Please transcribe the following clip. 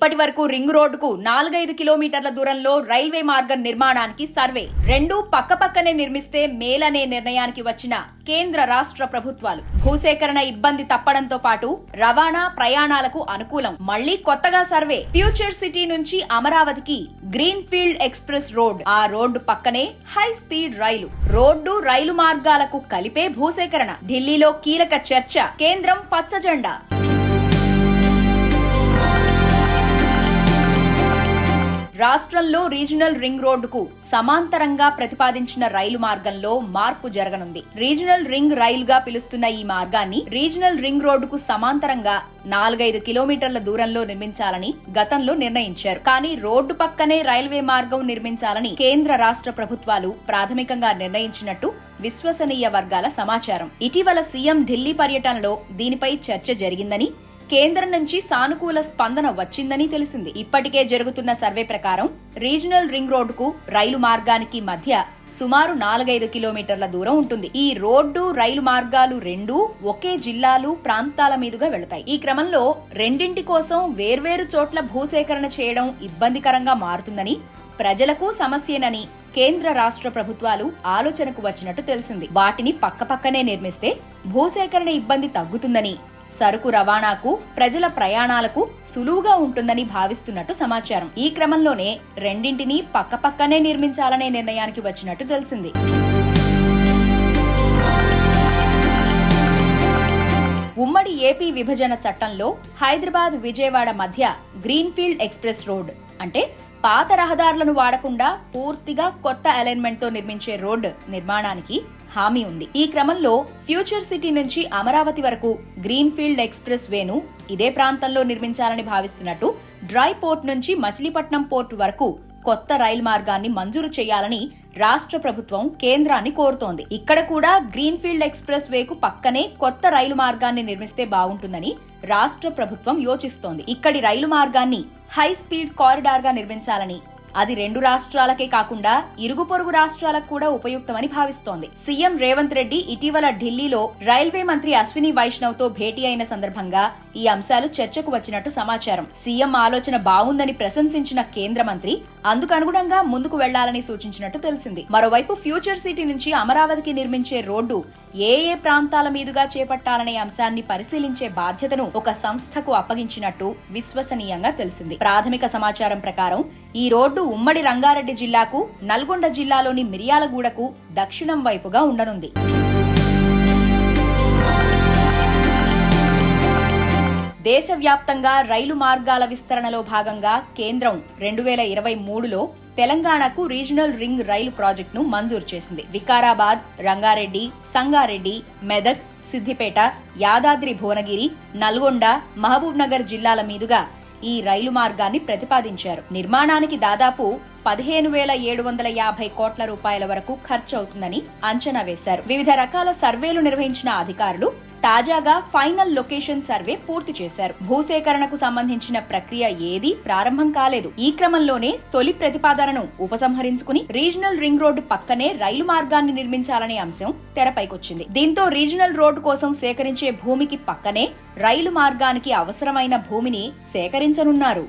ఇప్పటి వరకు రింగ్ రోడ్డుకు నాలుగైదు కిలోమీటర్ల దూరంలో రైల్వే మార్గం నిర్మాణానికి సర్వే. రెండు పక్కపక్కనే నిర్మిస్తే మేలనే నిర్ణయానికి వచ్చిన కేంద్ర రాష్ట్ర ప్రభుత్వాలు. భూసేకరణ ఇబ్బంది తప్పడంతో పాటు రవాణా ప్రయాణాలకు అనుకూలం. మళ్ళీ కొత్తగా సర్వే. ఫ్యూచర్ సిటీ నుంచి అమరావతికి గ్రీన్ ఫీల్డ్ ఎక్స్ప్రెస్ రోడ్. ఆ రోడ్డు పక్కనే హై స్పీడ్ రైలు. రోడ్డు రైలు మార్గాలకు కలిపే భూసేకరణ. ఢిల్లీలో కీలక చర్చ. కేంద్రం పచ్చజెండా. రాష్ట్రంలో రీజనల్ రింగ్ రోడ్డుకు సమాంతరంగా ప్రతిపాదించిన రైలు మార్గంలో మార్పు జరగనుంది. రీజనల్ రింగ్ రైలుగా పిలుస్తున్న ఈ మార్గాన్ని రీజనల్ రింగ్ రోడ్డుకు సమాంతరంగా నాలుగైదు కిలోమీటర్ల దూరంలో నిర్మించాలని గతంలో నిర్ణయించారు. కానీ రోడ్డు పక్కనే రైల్వే మార్గం నిర్మించాలని కేంద్ర రాష్ట్ర ప్రభుత్వాలు ప్రాథమికంగా నిర్ణయించినట్టు విశ్వసనీయ వర్గాల సమాచారం. ఇటీవల సీఎం ఢిల్లీ పర్యటనలో దీనిపై చర్చ జరిగిందని కేంద్రం నుంచి సానుకూల స్పందన వచ్చిందని తెలిసింది. ఇప్పటికే జరుగుతున్న సర్వే ప్రకారం రీజనల్ రింగ్ రోడ్డుకు రైలు మార్గానికి మధ్య సుమారు నాలుగైదు కిలోమీటర్ల దూరం ఉంటుంది. ఈ రోడ్డు రైలు మార్గాలు రెండూ ఒకే జిల్లాలు ప్రాంతాల మీదుగా వెళతాయి. ఈ క్రమంలో రెండింటి కోసం వేర్వేరు చోట్ల భూసేకరణ చేయడం ఇబ్బందికరంగా మారుతుందని ప్రజలకు సమస్యేనని కేంద్ర రాష్ట్ర ప్రభుత్వాలు ఆలోచనకు వచ్చినట్టు తెలిసింది. వాటిని పక్కపక్కనే నిర్మిస్తే భూసేకరణ ఇబ్బంది తగ్గుతుందని సరుకు రవాణాకు ప్రజల ప్రయాణాలకు సులువుగా ఉంటుందని భావిస్తున్నట్టు సమాచారం. ఈ క్రమంలోనే రెండింటినీ పక్కపక్కనే నిర్మించాలనే నిర్ణయానికి వచ్చినట్టు తెలిసింది. ఉమ్మడి ఏపీ విభజన చట్టంలో హైదరాబాద్ విజయవాడ మధ్య గ్రీన్ఫీల్డ్ ఎక్స్ప్రెస్ రోడ్ అంటే పాత రహదారులను వాడకుండా పూర్తిగా కొత్త అలైన్మెంట్తో నిర్మించే రోడ్ నిర్మాణానికి హామీ ఉంది. ఈ క్రమంలో ఫ్యూచర్ సిటీ నుంచి అమరావతి వరకు గ్రీన్ఫీల్డ్ ఎక్స్ప్రెస్ వేను ఇదే ప్రాంతంలో నిర్మించాలని భావిస్తున్నట్టు డ్రై పోర్ట్ నుంచి మచిలీపట్నం పోర్ట్ వరకు కొత్త రైలు మార్గాన్ని మంజూరు చేయాలని రాష్ట్ర ప్రభుత్వం కేంద్రాన్ని కోరుతోంది. ఇక్కడ కూడా గ్రీన్ఫీల్డ్ ఎక్స్ప్రెస్ వేకు పక్కనే కొత్త రైలు మార్గాన్ని నిర్మిస్తే బాగుంటుందని రాష్ట్ర ప్రభుత్వం యోచిస్తోంది. ఇక్కడి రైలు మార్గాన్ని హై స్పీడ్ కారిడార్గా నిర్మించాలని అది రెండు రాష్ట్రాలకే కాకుండా ఇరుగు పొరుగు రాష్ట్రాలకు కూడా ఉపయుక్తమని భావిస్తోంది. సీఎం రేవంత్ రెడ్డి ఇటీవల ఢిల్లీలో రైల్వే మంత్రి అశ్విని వైష్ణవ్తో భేటీ అయిన సందర్భంగా ఈ అంశాలు చర్చకు వచ్చినట్టు సమాచారం. సీఎం ఆలోచన బాగుందని ప్రశంసించిన కేంద్ర మంత్రి అందుకనుగుణంగా ముందుకు వెళ్ళాలని సూచించినట్టు తెలిసింది. మరోవైపు ఫ్యూచర్ సిటీ నుంచి అమరావతికి నిర్మించే రోడ్డు ఏ ఏ ప్రాంతాల మీదుగా చేపట్టాలనే అంశాన్ని పరిశీలించే బాధ్యతను ఒక సంస్థకు అప్పగించినట్టు విశ్వసనీయంగా తెలిసింది. ప్రాథమిక సమాచారం ప్రకారం ఈ రోడ్డు ఉమ్మడి రంగారెడ్డి జిల్లాకు నల్గొండ జిల్లాలోని మిరియాలగూడకు దక్షిణం వైపుగా ఉండనుంది. దేశవ్యాప్తంగా రైలు మార్గాల విస్తరణలో భాగంగా కేంద్రం రెండు వేల ఇరవై మూడులో తెలంగాణకు రీజనల్ రింగ్ రైలు ప్రాజెక్టును మంజూరు చేసింది. వికారాబాద్ రంగారెడ్డి సంగారెడ్డి మెదక్ సిద్దిపేట యాదాద్రి భువనగిరి నల్గొండ మహబూబ్నగర్ జిల్లాల మీదుగా ఈ రైలు మార్గాన్ని ప్రతిపాదించారు. నిర్మాణానికి దాదాపు పదిహేను వేల ఏడు వందల యాభై కోట్ల రూపాయల వరకు ఖర్చు అవుతుందని అంచనా వేశారు. వివిధ రకాల సర్వేలు నిర్వహించిన అధికారులు తాజాగా ఫైనల్ లొకేషన్ సర్వే పూర్తి చేశారు. భూసేకరణకు సంబంధించిన ప్రక్రియ ఏదీ ప్రారంభం కాలేదు. ఈ క్రమంలోనే తొలి ప్రతిపాదనను ఉపసంహరించుకుని రీజనల్ రింగ్ రోడ్డు పక్కనే రైలు మార్గాన్ని నిర్మించాలనే అంశం తెరపైకొచ్చింది. దీంతో రీజనల్ రోడ్డు కోసం సేకరించే భూమికి పక్కనే రైలు మార్గానికి అవసరమైన భూమిని సేకరించనున్నారు.